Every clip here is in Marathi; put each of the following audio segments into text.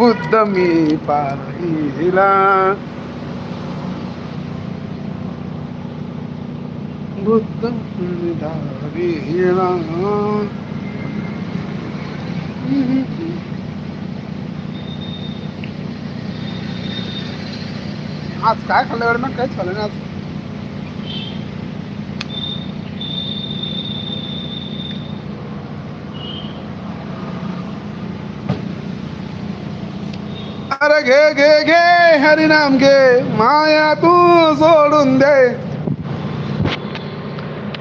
बुद्ध मी पाहिला. बुद्ध मी आज काय खाल्लं? ना काहीच खाल्लं नाही आज अरे घे घे घे हरिनाम घे. माया तू सोडून दे.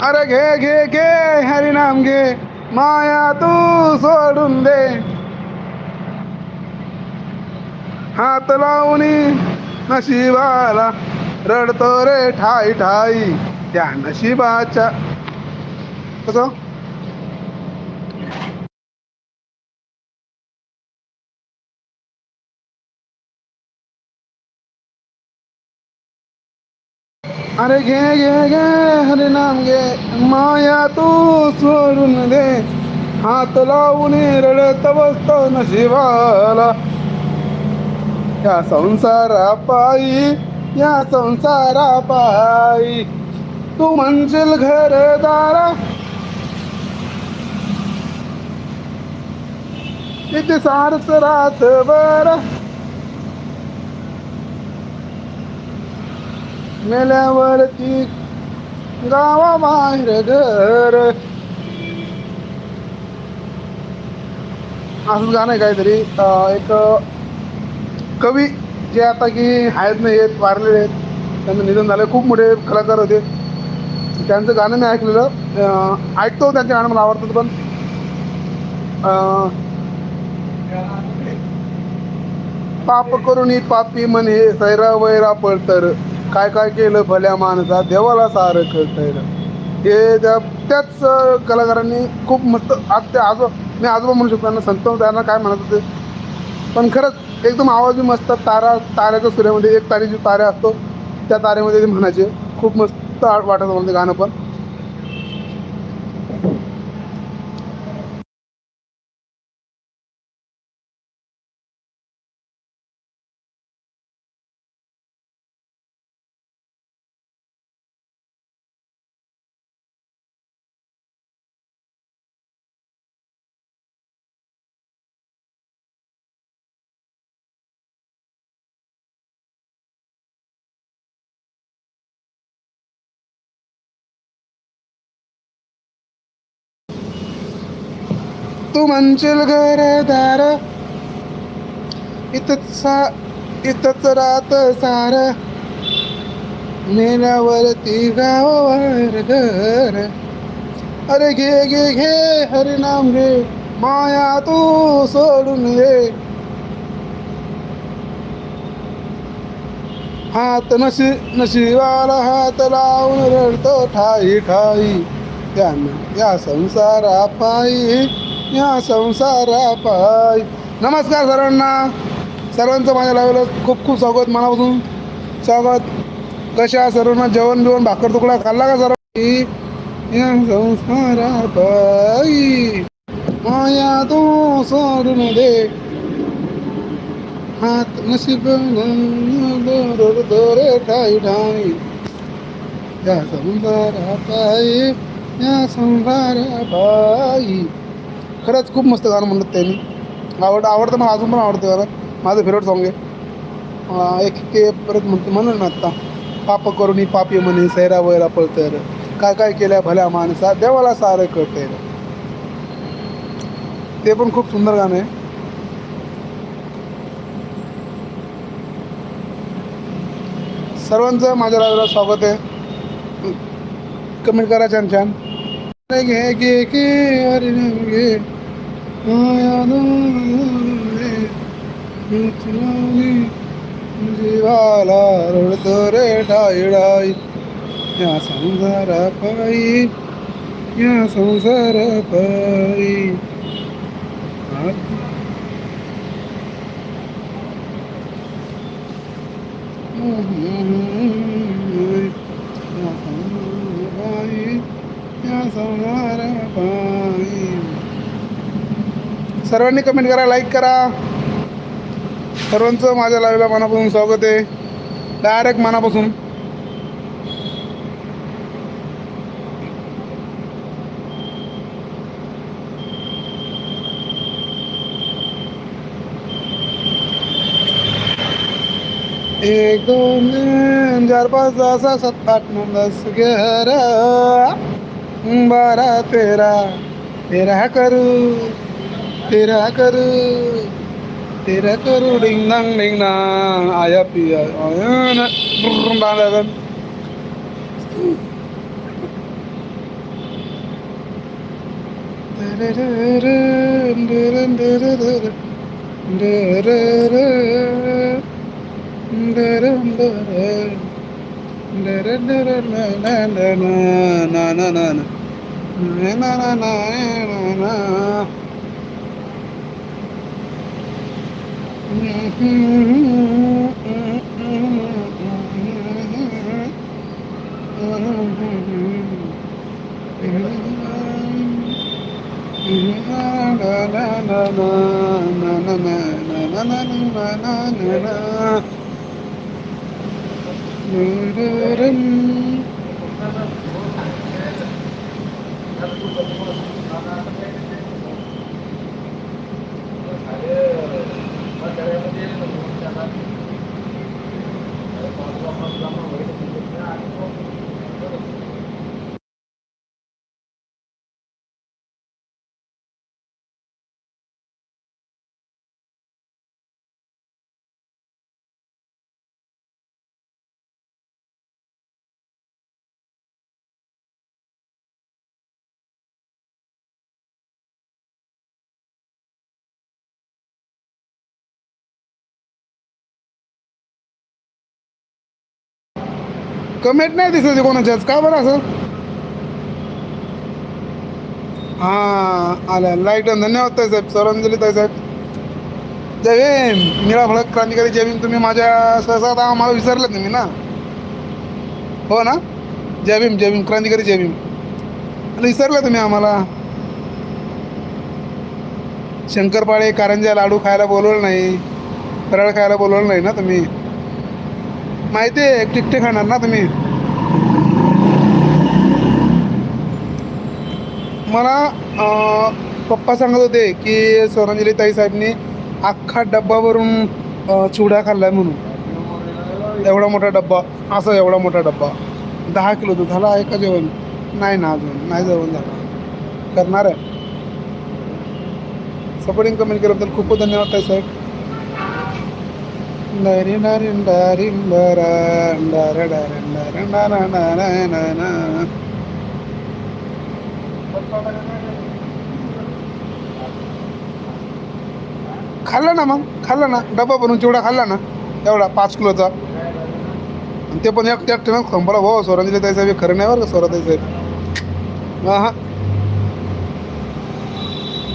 अरे घे घे घे हरिनाम घे. माया तू सोडून दे. हात लावणी नशिबाला रडतो रे ठाई ठाई. त्या नशिबाच्या कसं? अरे घे घे घे हरे नाम घे. माया तू सोडून दे. हात लावून रडत बसत नशिबाला. या संसारा पायी या संसारा पायी. तू म्हणशील घरदारा. इथे सारच रात बरा मेल्यावरती गावाबाहेर घर. असंच गाणं आहे काहीतरी. एक कवी जे आता की आहेत नाही आहेत वारलेले आहेत. त्यांचं निधन झालं. खूप मोठे कलाकार होते. त्यांचं गाणं मी ऐकलेलं. ऐकतो त्यांचे गाणं मला आवडतात पण. पाप करून पापी म्हणे सैरा वैरा पळतर. काय काय केलं भल्या माणसा देवाला सारं कळतंय हे त्या त्याच कलाकारांनी खूप मस्त आज ते आजो मी आजोबा म्हणू शकतो त्यांना संत त्यांना काय म्हणत होते पण खरंच एकदम आवाज बी मस्त तारा ताऱ्याच्या सूर्यामध्ये एक तारी जो तारा असतो. त्या तारेमध्ये ते म्हणायचे. खूप मस्त वाटत होतं ते गाणं पण. तू म्हणशील घरदार इथंच सा इथंच रात सार. मेल्यावरती गावावर घर. अरे घे घे घे हरिनाम घे. माया तू सोडून घे हात नशी नशिवाला हात लावून रडतो ठाई ठाई. त्यानं या संसारा पायी या संसारा पाय नमस्कार सर्वांना सर्वांचं माझ्या लावलं खूप खूप स्वागत. मनापासून स्वागत. कशा सर्वांना? जेवण बिवण भाकर तुकडा खाल्ला का सर्व या संसारा पायी माया तू सोडून दे. हात नशीब दोरे ठाई ठाई. या संसारा पायी या संसारा पायी खरंच खूप मस्त गाणं म्हणत त्यांनी. आवड आवडतं मला अजून पण आवडतं गाणं. माझं फेवरेट सॉंग आहे. एक के परत म्हणतो म्हणून ना आत्ता पाप करून पापी म्हणे सैरा वैरा पळतर काय काय केल्या भल्या माणसा देवाला सारं कळतंय ते पण खूप सुंदर गाणं आहे. सर्वांचं माझ्या राजाला स्वागत आहे. कमेंट करा छान छान. घे घे घे अरे घे माया दोरे, मिथुनाने जीवाला रडतो रे डाई डाई या संसारा पायी या संसारा पायी सर्वांनी कमेंट करा लाईक करा. सर्वांचं माझ्या लाईव्हला मनापासून स्वागत आहे. डायरेक्ट मनापासून. एक दोन तीन चार पाच सहा सहा सात आठ नऊ दस ग्यारा. बारा तेरा. तेरा करू. तेरा करू तेरा करू डिंग डांग डिंग डांग आया पिया आया ना ब्रुम डांग na na na na আমাদের कमेंट नाही दिसत आहे कोणाच्याच का बरं असं? हां आल्या. लाइट धन्यवाद ताई साहेब. सरांजली ताई साहेब. जय भीम. निळा फळक क्रांतिकारी जय भीम. तुम्ही माझ्या सहसा आता मला विसरलं तुम्ही ना? हो ना? जय भीम जय भीम. क्रांतिकारी जय भीम. आणि विसरलं तुम्ही आम्हाला? शंकरपाळे कारंजा लाडू खायला बोलवलं नाही. फराळ खायला बोलवलं नाही ना तुम्ही? माहिती आहे टिकटे खाणार ना तुम्ही? मला पप्पा सांगत होते की सोनांजली ताई साहेबनी अख्खा डब्बा भरून चिवडा खाल्लाय म्हणून. एवढा मोठा डब्बा. असं एवढा मोठा डब्बा. दहा किलो झाला आहे का जेवण? नाही ना अजून. नाही जेवण झालं. करणार आहे. सपोर्टिंग कमेंट केल्याबद्दल खूप खूप धन्यवाद ताई साहेब. खाल्ला ना मग खाल्ला ना. डबा बनवून चिवडा खाल्ला ना. एवढा पाच किलोचा. आणि ते पण एक एकट्यानं संपला हो स्वरांजली ताई साहेब खरं नाही बरं का स्वराताई साहेब? हा हा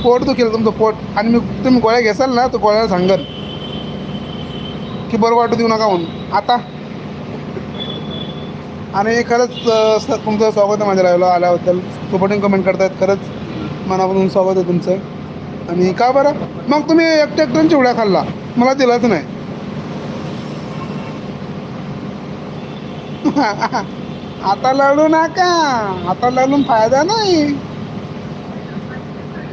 पोट दुखेल तुमचं पोट. आणि मी तुम्ही गोळ्या घेसाल ना तर गोळ्याला सांगाल की बरं वाटू देऊ नका म्हणून. आता. आणि खरंच तुमचं स्वागत आहे माझ्या लाईव्हला आल्याबद्दल. सपोर्टिंग कमेंट करतायत खरंच मनापासून स्वागत आहे तुमचं. आणि का बरं? मग तुम्ही एकट्या एकट्यानं चिवड्या खाल्ला. मला दिलाच नाही. आता लढू नका. आता लढून फायदा नाही.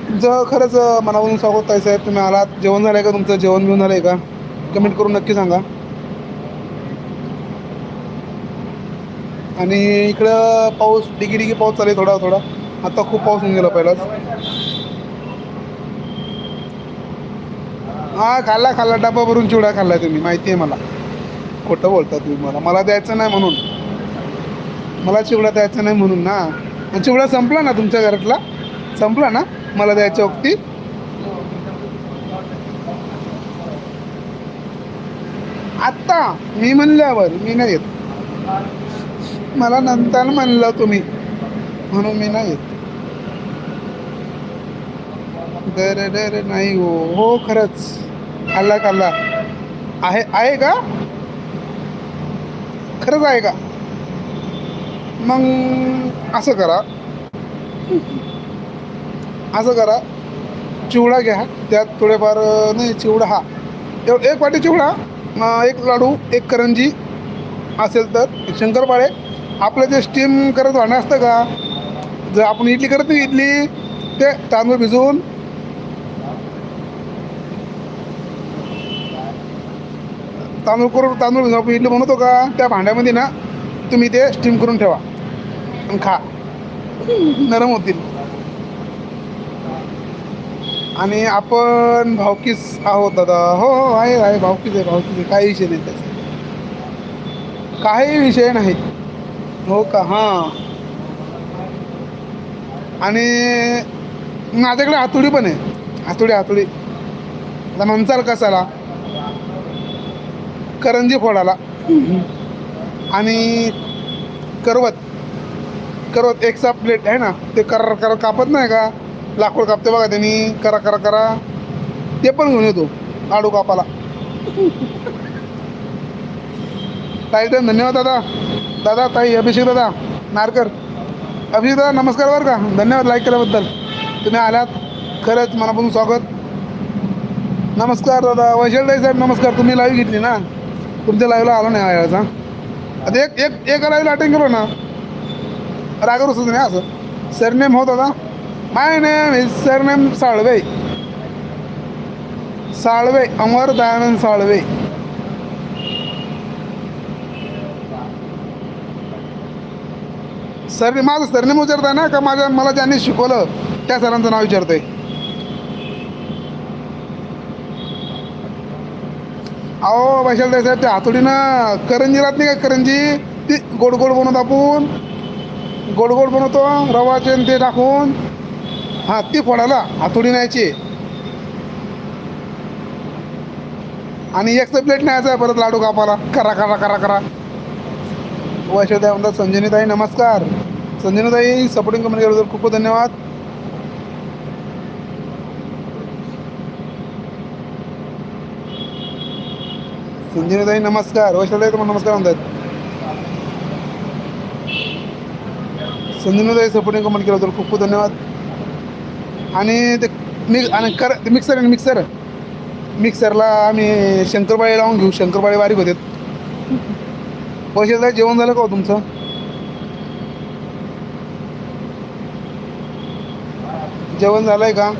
तुमचं खरंच मनापासून स्वागत आहे साहेब तुम्ही आलात. जेवण झालंय का तुमचं? जेवण घेऊन झालंय का? कमेंट करून नक्की सांगा. आणि इकडं पाऊस डिगी डिगी पाऊस चालू आहे थोडा थोडा. आता खूप पाऊस होऊन गेला पहिलाच. हा खाल्ला खाल्ला. डबा भरून चिवडा खाल्लाय तुम्ही. माहिती आहे मला. खोटं बोलता तुम्ही मला. मला द्यायचं नाही म्हणून. मला चिवडा द्यायचा नाही म्हणून ना. चिवडा संपला ना तुमच्या घरातला? संपला ना? मला द्यायच्या वक्ती? आत्ता मी म्हणल्यावर मी नाही येत. मला नंतर म्हणलं तुम्ही म्हणून मी नाही येत. डर डर नाही हो. हो खरंच. खाल्ला खाल्ला. आहे आहे का? खरंच आहे का? मग असं करा. असं करा. चिवडा घ्या. त्यात थोडेफार नाही चिवडा हा. एक वाटी चिवडा. एक लाडू एक करंजी असेल तर. शंकरपाळे आपलं जे स्टीम करत वाढणं असतं का? जर आपण इडली करत नाही इडली ते तांदूळ भिजवून. तांदूळ करून तांदूळ भिजवून आपण इडली बनवतो का? त्या भांड्यामध्ये ना तुम्ही ते स्टीम करून ठेवा आणि खा. नरम होतील. आणि आपण भावकीस आहोत दादा. हो हो आहे आहे भावकीच आहे भावकीच आहे. काही विषय नाही त्याचा. काही विषय नाही. हो का? हां. आणि माझ्याकडे हातोडी पण आहे. हातोडी हातोडी. आता म्हणचाल कसाला करंजी फोडाला. आणि करवत. करवत एक सा प्लेट आहे ना ते कर कर कापत नाही का? लाकूड कापते बघा त्यांनी करा करा करा. ते पण घेऊन येतो आडू कापाला ताई तर धन्यवाद दादा. दादा ताई अभिषेक दादा नारकर. अभिषेक दादा नमस्कार बरं का. धन्यवाद लाईक केल्याबद्दल. तुम्ही आलात. खरंच मनापासून स्वागत. नमस्कार दादा. वैशालताई साहेब नमस्कार. तुम्ही लाईव्ह घेतली ना? तुमच्या लाईव्हला आलो नाही याचा आता एक एक एका लाईव्हला अटेंड केलो ना. रागावर सुद्धा नाही असं. सरनेम हो दादा. My name is surname Salve Salve Amar Dayanand Salve sir माझं सरनेम विचारताय ना? का माझ्या मला ज्यांनी शिकवलं त्या सरांचं नाव विचारतंय? अहो वैशालताई साहेब त्या हातोडीनं करंजी राहत नाही का करंजी? ती गोड गोड बनवतो आपण. गोड गोड बनवतो रवाचे ते टाकून. हां ती फोडायला हातोडी न्यायची. आणि एक प्लेट न्यायचा आहे परत लाडू कापाला करा करा करा करा. वैशालताई म्हणतात संजनीताई नमस्कार. संजनीताई सपोर्टिंग कंपनी केल्याबद्दल खूप खूप धन्यवाद. संजनीताई नमस्कार. वैशालताई तुम्हाला नमस्कार म्हणतात. संजनीताई सपोर्टिंग कंपनी केल्याबद्दल खूप खूप धन्यवाद. आणि ते मिक्स आणि कर ते मिक्सर आणि मिक्सर मिक्सरला आम्ही शंकरपाळी लावून घेऊ. शंकरपाळी बारीक होते. पैसे जेवण झालं का हो तुमचं? जेवण झालंय का?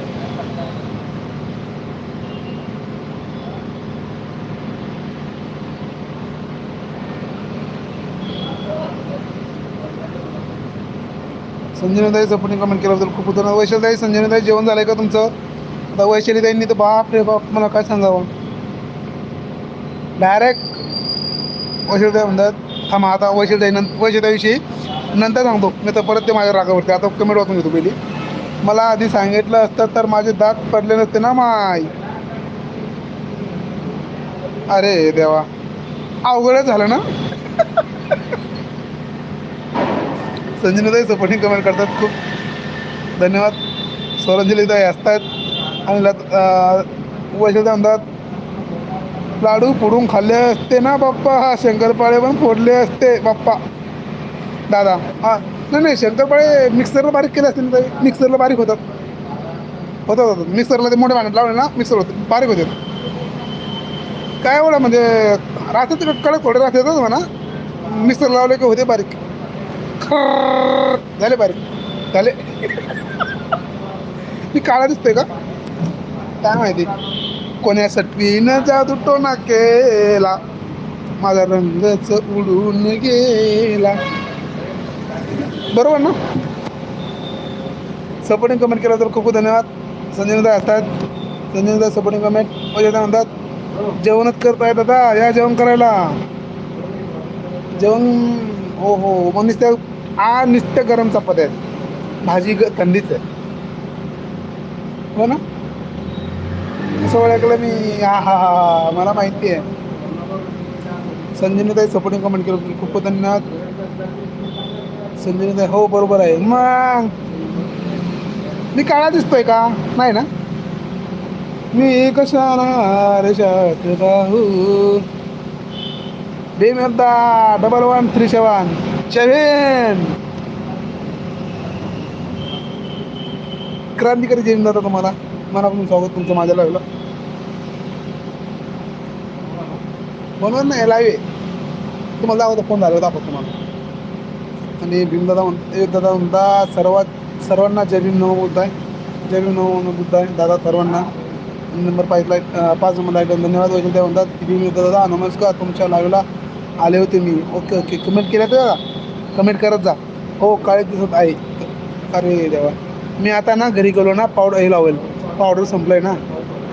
संजयताई सपोर्टिंग कमेंट केल्याबद्दल खूप धन्यवाद. वैशालीताई संजयताई जेवण झालंय का तुमचं? आता वैशालीताईंनी तर बाप रे बाप मला काय सांगावं? डायरेक्ट वैशालीताई म्हणतात थांबा आता वैशालीताई नंतर वैशालीताईविषयी नंतर सांगतो. मी तर परत ते माझ्या रागावरती आता कमेंट वाचून घेतो पहिली. मला आधी सांगितलं असतं तर माझे दात पडले नसते ना माय अरे देवा. अवघडच झालं ना? संजनीताई सपोर्टिंग कमेंट करतात. खूप धन्यवाद. स्वरंजलीताई असतात आणि लत म्हणतात लाडू फोडून खाल्ले असते ना बाप्पा? हा शंकरपाळे पण फोडले असते बाप्पा. दादा हां नाही नाही शंकरपाळे मिक्सरला बारीक केले असते ना ताई? मिक्सरला बारीक होतात. होतात होतात. मिक्सरला ते मोठे भांड्यात लावले ना मिक्सर होते. बारीक होते. काय एवढं म्हणजे राहतात कडक थोडे राहते म्हणा मिक्सर लावले की होते बारीक. झाले बारीक. झाले. मी काळा दिसतोय का? काय माहिती? कोण्या न जादू टोना केला माझा रंगच उडून गेला. बरोबर ना? सपोर्टिंग कमेंट केलं तर खूप खूप धन्यवाद. संजयदादा असतात. संजयदा सपोर्टिंग कमेंट दादा म्हणतात जेवणच करताय दादा. या जेवण करायला. जेवण हो हो. मग त्या आ नुसत्या गरम चपात्या आहेत भाजी ग थंडीच आहे. हो ना? असं ओळखलं मी. हा हा हा हा. मला माहिती आहे. संजनीताई सपोर्टिंग कमेंट केलं खूप खूप धन्यवाद. संजनीताई हो बरोबर आहे. मग? मी काळा दिसतोय का? नाही ना? मी कशाला राहू? बेमिरदा डबल वन थ्री सेवन जयन क्रांतिकारी जैन दादा तुम्हाला मनापासून स्वागत तुमचं माझ्या लावलं म्हणून नाही लाईव्ह आहे. तुम्हाला दाखवतो फोन झाला दाखवतो तुम्हाला. आणि भीमदादा म्हण दादा म्हणता सर्वात सर्वांना जय भीम नमो बुद्ध आहे जय भीम नमो बुद्ध आहे दादा सर्वांना. नंबर पाचला पाच नंबर लाइट धन्यवाद वैजल त्या म्हणतात भीम दादा नमस्कार. तुमच्या लाईव्हला आले होते मी. Okay okay. कमेंट केल्या तर कमेंट करत जा. हो काळे दिसत आहे. अरे देवा. मी आता ना घरी गेलो ना पावडर हे लावेल. पावडर संपलं आहे ना.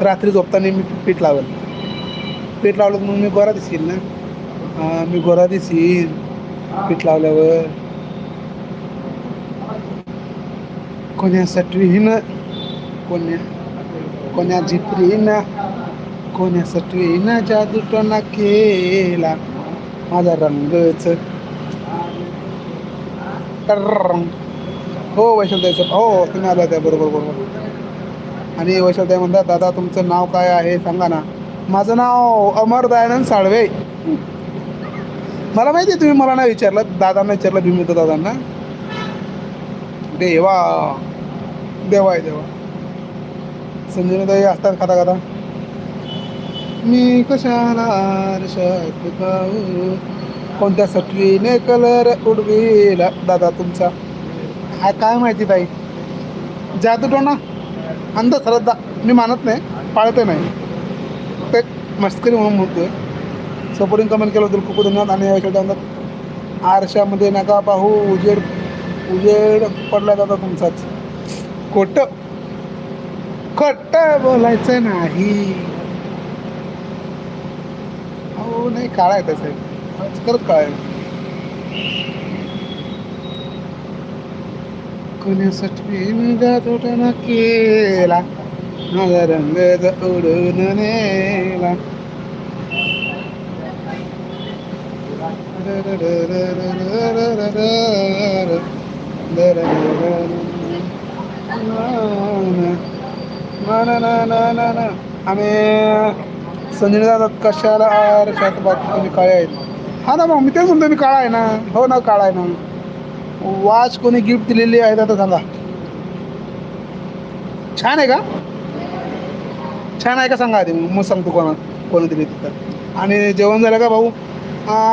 रात्री झोपताना मी पीठ लावेल. पीठ लावलं तर मग मी गोरा दिसेल ना. हां मी गोरा दिसेल. पीठ लावल्यावर. कोण्यासाठी न? कोण्या? कोण्या झिपरीनं कोण्यासाठी हिनं जादू टोना केला. माझा रंगच हो वैशलताई सर. हो तुम्ही आला त्या बरोबर बरोबर. आणि वैशलताई म्हणतात दादा तुमचं नाव काय आहे? सांगा ना. माझं नाव अमर दयानंद साळवे. मला माहिती आहे तुम्ही मला नाही विचारलं. दादांना विचारलं भीमित दादांना. देवा. देवा आहे देवा. संजयताई असतात खाता खाता मी कशाला कोणत्या सटवीने कलर उडविला. दादा तुमचा. हा काय माहिती ताई जादूटोना अंधश्रद्धा मी मानत नाही. पाळते नाही. ते मस्करी म्हणून म्हणतोय. सपोर्टिंग कमेंट केलं होतं खूप धन्यवाद. आणि या आरशामध्ये नका पाहू. उजेड उजेड पडला दादा तुमचाच. खोट. खोट बोलायचं नाही. हो नाही काळा आहे त्याचं. काळा आहे कोण्यासाठी मी जादूटना केला? माझा रंग उडून नेला. आणि संजय दादा कशाला आरशात बाकी तुम्ही काळे आहेत? हा ना मग मी तेच म्हणतो मी काळा आहे ना. हो ना काळा आहे ना. वॉच कोणी गिफ्ट दिलेली आहे आता सांगा. छान आहे का? छान आहे का सांगा आधी? मग सांगतो कोणा कोणी दिली तिथं. आणि जेवण झालं का भाऊ?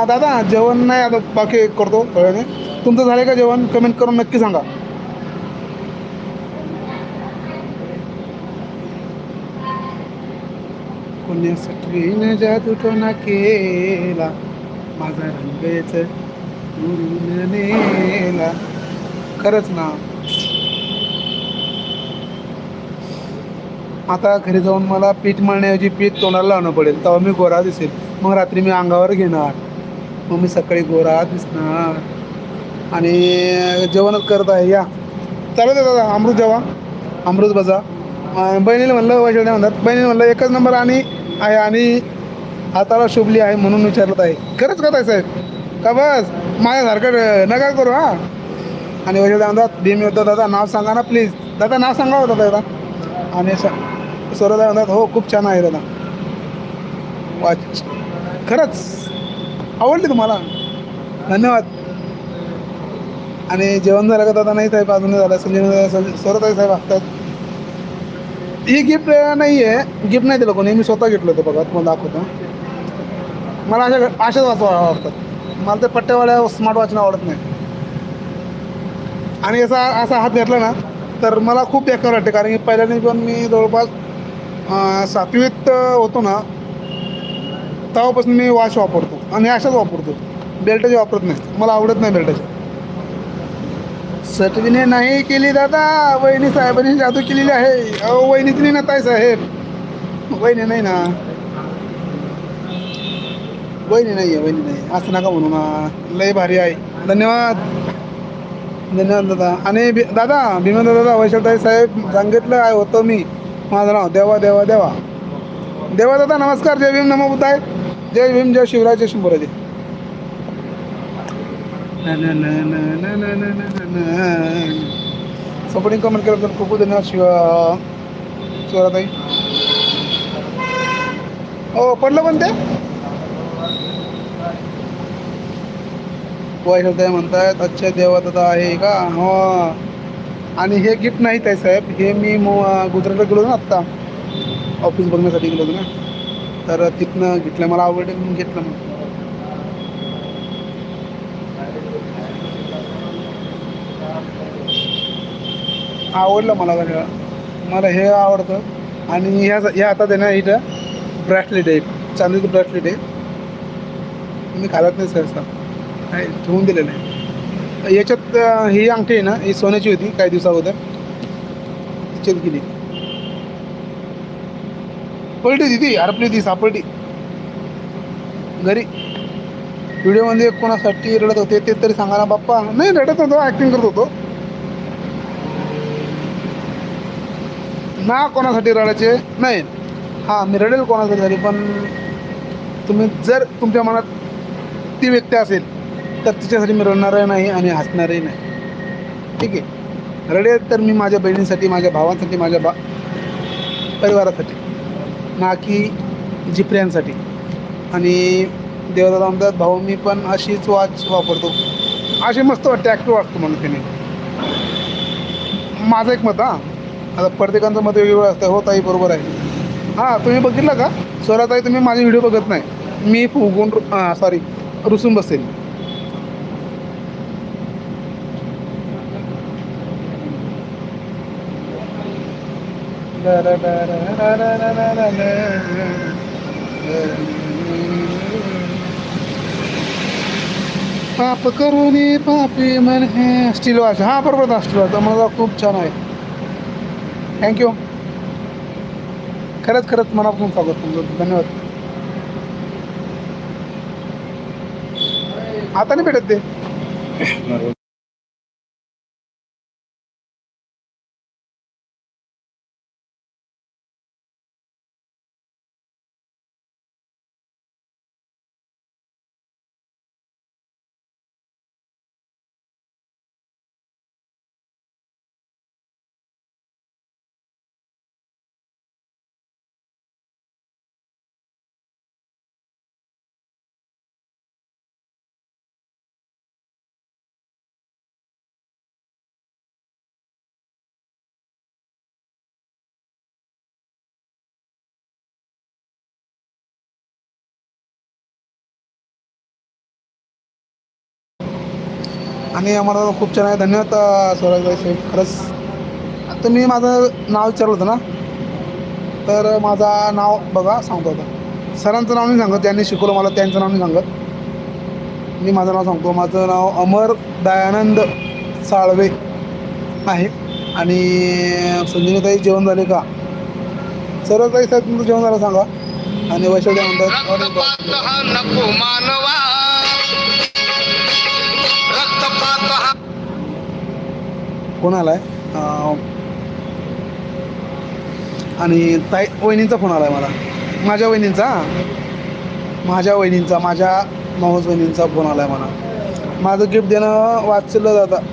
दादा जेवण नाही आता बाकी करतो थोड्याने तुमचं झालं का जेवण? कमेंट करून नक्की सांगा. कोण्यासाठी न ना केला माझा रंगेच उडून नेला. खरंच ना. आता घरी जाऊन मला पीठ मळण्याऐवजी पीठ तोंडाला लावणं पडेल. तेव्हा मी गोरा दिसेल. मग रात्री मी अंगावर घेणार. मग मी सकाळी गोरा दिसणार. आणि जेवणच करत आहे. या. चालत दादा. अमृत जेवा. अमृत बजा. बहिणीला म्हणलं वैशाली म्हणतात. बहिणीला म्हणलं एकच नंबर आणि आहे आणि हाताला शुभली आहे म्हणून विचारलं आहे खरंच करत आहे साहेब? का बस? माझ्यासारखं नका करू हां? आणि वैशाली दादा भीम योद्धा दादा नाव सांगा ना प्लीज दादा नाव सांगा होता दादा आणि स स्वरदा म्हणतात हो खूप छान आहे दादा. वाच. खरंच. आवडली तुम्हाला? धन्यवाद. आणि जेवण झालं का दादा? नाही साहेब अजून झालं. संजय सरोदा साहेब असतात ही गिफ्ट नाही आहे गिफ्ट नाही दिलं कोणी. मी स्वतः घेतलं होतं बघा तुम्हाला दाखवतो. मला अशा अशाच वाच आवडतात मला ते पट्ट्यावाल्या स्मार्ट वॉच आवडत नाही. आणि असा असा हात घेतला ना तर मला खूप बेकार वाटते. कारण की पहिल्याने पण मी जवळपास सातवीत होतो ना तेव्हापासून मी वॉच वापरतो. आणि अशाच वापरतो. बेल्टाची वापरत नाही. मला आवडत नाही बेल्टाची सटवीने नाही केली दादा. वहिनी साहेबांनी जादू केलेली आहे. अहो वहिनी नाही ना ताई साहेब. वहिनी नाही ना. वहिनी नाही आहे वहिनी नाही असं नका म्हणू ना लय भारी आहे धन्यवाद धन्यवाद दादा आणि बी दादा भीमेंद्र दादा वैशालताई साहेब सांगितलं आहे होतं मी माझं नाव देवा देवा देवा देवा दादा नमस्कार जय भीम नमो बुद्धाय जय भीम जय शिवराय जय शंभराजी सपोर्टिंग कमेंट केलं तर खूप खूप धन्यवाद शिवा शिवराताई हो पडलं पण ते वैशालताई म्हणतायत अच्छा देवा आहे का? हो. आणि हे गिफ्ट नाही आहे साहेब हे मी मो गुजरातला गेलो ना आत्ता. ऑफिस बघण्यासाठी गेलो होतो ना. तर तिथनं घेतलं मला आवडलं म्हणून घेतलं मग. आवडलं मला सगळं. मला हे आवडतं. आणि ह्या ह्या हातात आहे ना इथं ब्रॅसलेट आहे. चांदीचं ब्रॅसलेट आहे. मी घालत नाही सहसा. नाही ठेवून दिलेलं आहे. याच्यात ही अंगठी आहे ना ही सोन्याची होती काही दिवसाअगोदर तिच्यात गेली. पलटी दिदी हरपली ती सापडली घरी. व्हिडिओमध्ये कोणासाठी रडत होते ते तरी सांगा ना बाप्पा. नाही रडत होतो ॲक्टिंग करत होतो. ना कोणासाठी रडायचे? नाही. हां मी रडेल कोणासाठी तरी पण तुम्ही जर तुमच्या मनात ती व्यक्ती असेल तर तिच्यासाठी मी रडणारही नाही आणि हसणारही नाही. ठीक आहे? रडेल तर मी माझ्या बहिणीसाठी माझ्या भावांसाठी माझ्या बा परिवारासाठी ना की जिप्रियांसाठी आणि देवदादा म्हणतात भाऊ मी पण अशीच वॉच वापरतो. अशी मस्त वाटते ॲक्टिव्ह वाटतो म्हणून त्याने माझं एक मत हां. आता प्रत्येकांचं मत वेगवेगळं असतं. हो ताई बरोबर आहे. हां तुम्ही बघितलं का? स्वराताई तुम्ही माझे व्हिडिओ बघत नाही. मी फुगून सॉरी रुसून बसेल. पाप करून पापी मन हे. Steel watch. हां बरोबर स्टील वॉच. मला खूप छान आहे. थँक्यू खरंच खरंच मनापासून स्वागत तुमचं. धन्यवाद. आता नाही भेटत ते. आणि आम्हाला खूप छान आहे. धन्यवाद स्वराजभाई साहेब. खरंच तुम्ही माझं नाव विचारलं होतं ना? तर माझा नाव बघा सांगतो आता. सरांचं नाव नाही सांगत ज्यांनी शिकवलं मला त्यांचं नाव नाही सांगत. मी माझं नाव सांगतो. माझं नाव अमर दयानंद साळवे आहे. आणि संजीवताई जेवण झाले का? सरताई साहेब तुमचं जेवण झालं सांगा. आणि वैशाली म्हणतात फोन आलाय. आहे आणि ताई वहिनींचा फोन आलाय मला. माझ्या वहिनींचा माझ्या वहिनींचा माझ्या माऊस वहिनींचा फोन आलाय मला. माझं गिफ्ट देणं वाचलं जातं.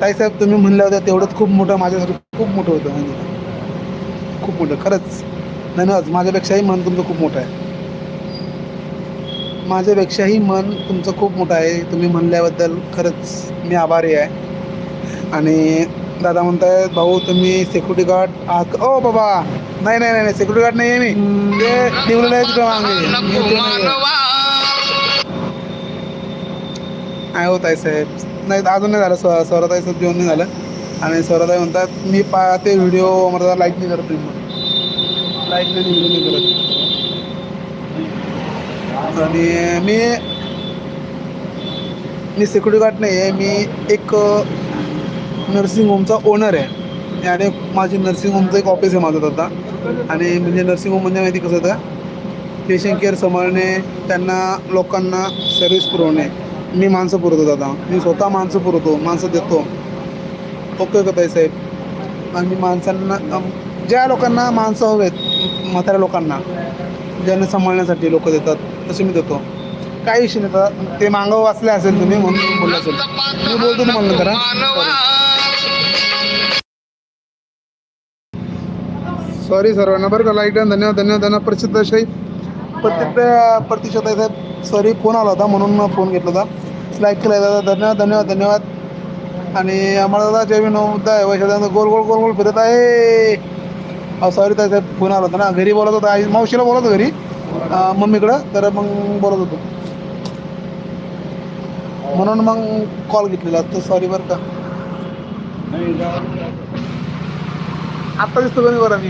ताईसाहेब तुम्ही म्हणल्या होत्या तेवढंच खूप मोठं माझ्यासाठी खूप मोठं होतं म्हणजे खूप मोठं खरंच. धन्यवाद माझ्यापेक्षाही मन तुमचं खूप मोठं आहे. माझ्यापेक्षाही मन तुमचं खूप मोठं आहे. तुम्ही म्हणल्याबद्दल खरंच मी आभारी आहे. आणि दादा म्हणतायत भाऊ तुम्ही सिक्युरिटी गार्ड आहात ओ बाबा नाही नाही नाही सिक्युरिटी गार्ड नाही आहे मी. ते निवडलेलं आहे. तिकडे मागे ते नाही आहे. नाही होत आहे साहेब? नाही अजून नाही झालं. स्व स्वराताई साहेब जेवण नाही झालं. आणि स्वराताई म्हणतात मी पाहते व्हिडिओ मला लाईक नाही करत तुम्ही. लाईक नाही व्हिडिओ नाही करत. आणि मी मी सिक्युरिटी गार्ड नाही आहे मी एक नर्सिंग होमचा ओनर आहे. आणि माझी नर्सिंग होमचं एक ऑफिस आहे माझं आता. आणि म्हणजे नर्सिंग होम म्हणजे माहिती कसं होतं पेशंट केअर सांभाळणे त्यांना लोकांना सर्विस पुरवणे. मी माणसं पुरवतो दादा. मी स्वतः माणसं पुरवतो माणसं देतो. ओके का ताई साहेब? आणि माणसांना ज्या लोकांना माणसं हवेत म्हाताऱ्या लोकांना ज्यांना सांभाळण्यासाठी लोक देतात. तसे मी देतो. काही विषय नाही तर ते मागं वाचले असेल तुम्ही म्हणून बोललं असेल. मी बोलतो ना म्हणलं करा सॉरी सर्वांना बरं का लाइट धन्यवाद धन्यवाद धन्यवाद. प्रसिद्ध शाही प्रतिक्रिया प्रतिशत आहे साहेब. सॉरी फोन आला होता म्हणून फोन घेतला होता. लाईक केला दादा धन्यवाद धन्यवाद धन्यवाद. आणि आम्हाला दादा जय विनो मुद्दा आहे. वैशाख गोल गोल गोल गोल फिरत आहे. अहो सॉरी त्याचा फोन आला होता ना. घरी बोलत होता. आई मावशीला बोलत होतो घरी. मम्मीकडं तर मग बोलत होतो. म्हणून मग कॉल घेतलेला तर सॉरी बरं का. आत्ता दिसतो कमी बरं मी?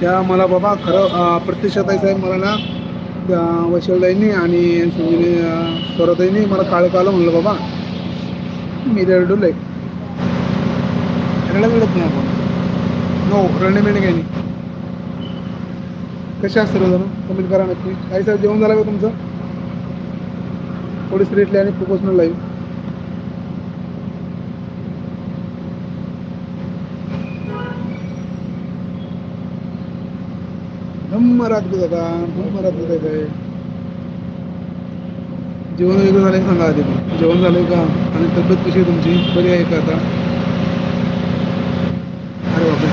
त्या मला बाबा खरं प्रत्यक्षात आहे साहेब मला ना त्या वैशलदाईंनी आणि संजीने स्वराताईंनी मला काळ कालं म्हणलं बाबा. मी रडलो आहे रडायला मिळत नाही आपण. नो रडणे मिळणे काही नाही. कशा असतं सर्वजण कमेंट करा नक्की. काही साहेब जेवण झालं का तुमचं? थोडी रेटली आणि प्रोपोशनल लाईव्ह धम्म रात्री दादा धम्म रात्री दादा जेवण वगैरे झालं सांगा आधी. पण जेवण झालंय का? आणि तब्येत कशी आहे तुमची? बरी आहे का आता? अरे बापरे.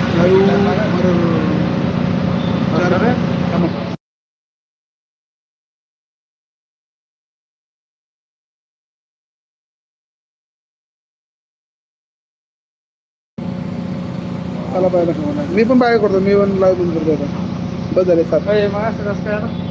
लाईव्ह मी पण बाय करतो मी पण लाईव्ह बंद करतो आता. बस झाले सात. मग असं कसं काय?